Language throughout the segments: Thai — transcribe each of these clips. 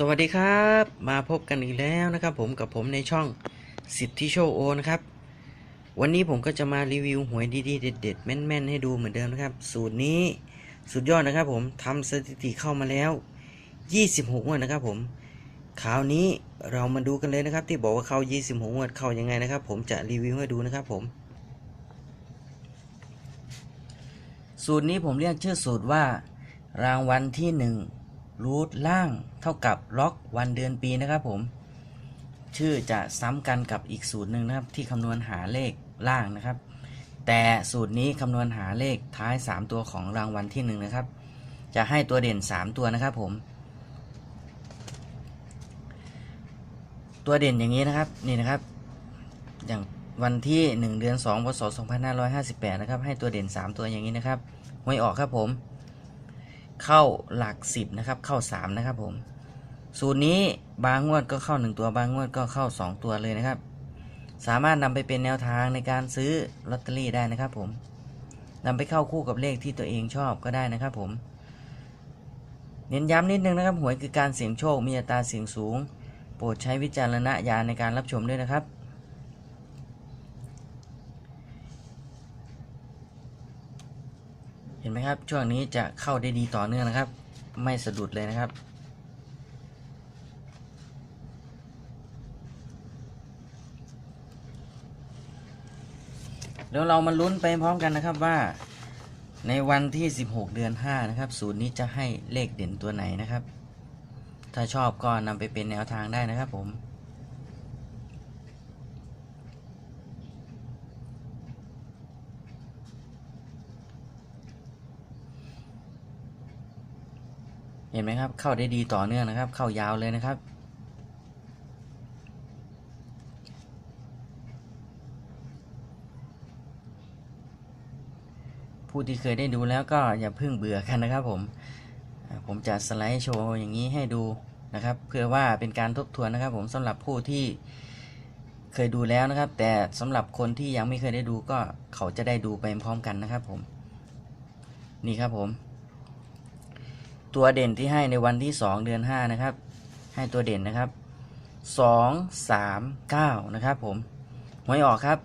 สวัสดีครับ มาพบกันอีกแล้วนะครับ ผมกับผมในช่องสิทธิโชโอนะครับ วันนี้ผมก็จะมารีวิวหวยดีๆเด็ดๆแม่นๆให้ดูเหมือนเดิมนะครับ สูตรนี้สุดยอดนะครับผมทำสถิติเข้ามาแล้ว 26งวดนะครับ ผมคราวนี้เรามาดูกันเลยนะครับ ที่บอกว่าเข้า 26งวดเข้ายังไงนะครับ ผมจะรีวิวให้ดูนะครับผม สูตรนี้ผมเรียกชื่อสูตรว่ารางวัลที่หนึ่ง รูทล่างเท่ากับล็อกวันเดือนปีนะครับผม ชื่อจะซ้ำกันกับอีกสูตรหนึ่งนะครับ ที่คำนวณหาเลขล่างนะครับ แต่สูตรนี้คำนวณหาเลขท้าย 3 ตัวของรางวัลที่1นะครับ จะให้ตัวเด่น 3 ตัวนะครับผม ตัวเด่นอย่างนี้นะครับนี่นะครับ อย่างวันที่ 1 เดือน2พศ2558นะครับให้ตัวเด่น 3 ตัวอย่างนี้นะครับหวยออกครับผม เข้าหลัก10นะครับ เข้า3นะครับผมสูตรนี้บางงวดก็เข้า1ตัวบางงวดก็เข้า2ตัวเลยนะครับ สามารถนำไปเป็นแนวทางในการซื้อลอตเตอรี่ได้นะครับผมนำไปเข้าคู่กับเลขที่ตัวเองชอบก็ได้นะครับผม เน้นย้ำนิดนึงนะครับหวยคือการเสี่ยงโชคมีอัตราเสี่ยงสูง โปรดใช้วิจารณญาณในการรับชมด้วยนะครับ ห็นไหมครับช่วงนี้จะเข้าได้ดีต่อเนื่องนะครับ ไม่สะดุดเลยนะครับ เดี๋ยวเรามาลุ้นไปพร้อมกันนะครับว่า ในวันที่ 16 เดือน 5 นะครับสูตรนี้จะให้เลขเด่นตัวไหนนะครับ ถ้าชอบก็นำไปเป็นแนวทางได้นะครับผม ห็นไหมครับ เข้าได้ดีต่อเนื่องนะครับ เข้ายาวเลยนะครับ ผู้ที่เคยได้ดูแล้วก็อย่าเพิ่งเบื่อกันนะครับ ผม ผมจะสไลด์โชว์อย่างนี้ให้ดูนะครับ เพื่อว่าเป็นการทบทวนนะครับ ผมสำหรับผู้ที่เคยดูแล้วนะครับ แต่สำหรับคนที่ยังไม่เคยได้ดูก็เขาจะได้ดูไปพร้อมกันนะครับ ผม นี่ครับผม ตัวเด่นที่ให้ในวันที่ 2 เดือน 5 นะครับ ให้ตัวเด่นนะครับ 2 3 9 นะครับผมหวยออกครับ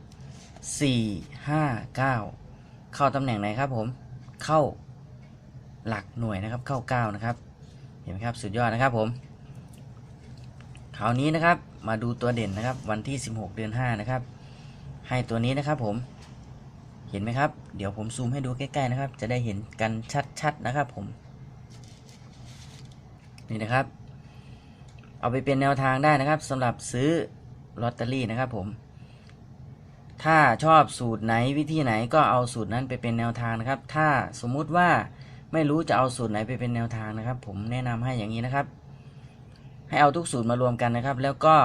4 5 9 เข้าตำแหน่งไหนครับผม เข้าหลักหน่วยนะครับเข้า 9 นะครับ เห็นไหมครับสุดยอดนะครับผมคราวนี้นะครับมาดูตัวเด่นนะครับ วันที่ 16 เดือน 5 นะครับ ให้ตัวนี้นะครับผมเห็นไหมครับ เดี๋ยวผมซูมให้ดูใกล้ๆนะครับ จะได้เห็นกันชัดๆนะครับผม นี่นะครับ เอาไปเป็นแนวทางได้นะครับสำหรับซื้อลอตเตอรี่นะครับผม ถ้าชอบสูตรไหนวิธีไหนก็เอาสูตรนั้นไปเป็นแนวทางนะครับ ถ้าสมมุติว่าไม่รู้จะเอาสูตรไหนไปเป็นแนวทางนะครับ ผมแนะนำให้อย่างนี้นะครับ ให้เอาทุกสูตรมารวมกันนะครับ แล้วก็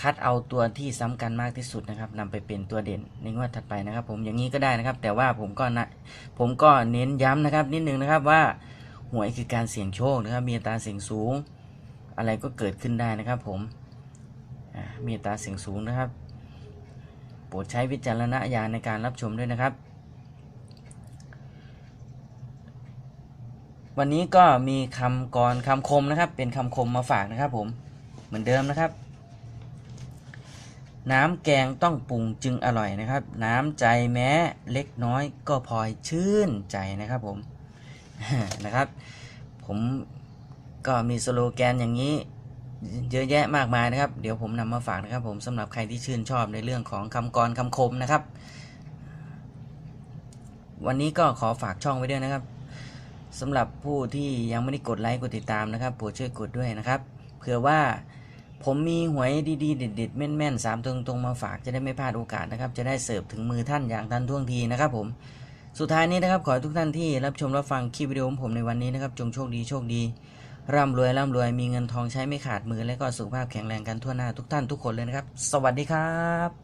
คัดเอาตัวที่ซ้ำกันมากที่สุดนะครับนำไปเป็นตัวเด่นในงวดถัดไปนะครับ ผมอย่างนี้ก็ได้นะครับ แต่ว่าผมก็นะผมก็เน้นย้ำนะครับ นิดนึงนะครับว่า หวยคือการเสี่ยงโชคนะครับ มีตาเสี่ยงสูง อะไรก็เกิดขึ้นได้นะครับ ผมมีตาเสี่ยงสูงนะครับ โปรดใช้วิจารณญาณในการรับชมด้วยนะครับ วันนี้ก็มีคำกรคำคมนะครับ เป็นคำคมมาฝากนะครับ ผมเหมือนเดิมนะครับ น้ำแกงต้องปรุงจึงอร่อยนะครับ น้ำใจแม้เล็กน้อยก็พลอยชื่นใจนะครับผม นะครับ ผมก็มีสโลแกนอย่างนี้เยอะแยะมากมายนะครับ เดี๋ยวผมนำมาฝากนะครับ ผมสำหรับใครที่ชื่นชอบในเรื่องของคำกรคำคมนะครับ วันนี้ก็ขอฝากช่องไว้ด้วยนะครับสำหรับผู้ที่ยังไม่ได้กดไลค์กดติดตามนะครับโปรดช่วยกดด้วยนะครับเผื่อว่าผมมีหวยดีๆ เด็ดๆแม่นๆสามตรงๆมาฝากจะได้ไม่พลาดโอกาสนะครับ จะได้เสิร์ฟถึงมือท่านอย่างทันท่วงทีนะครับผม สุดท้ายนี้นะครับขอให้ทุกท่านที่รับชมรับฟังคลิปวิดีโอของผมในวันนี้นะครับจงโชคดีโชคดี ร่ำรวยร่ำรวยมีเงินทองใช้ไม่ขาดมือและก็สุขภาพแข็งแรงกันทั่วหน้าทุกท่านทุกคนเลยนะครับ สวัสดีครับ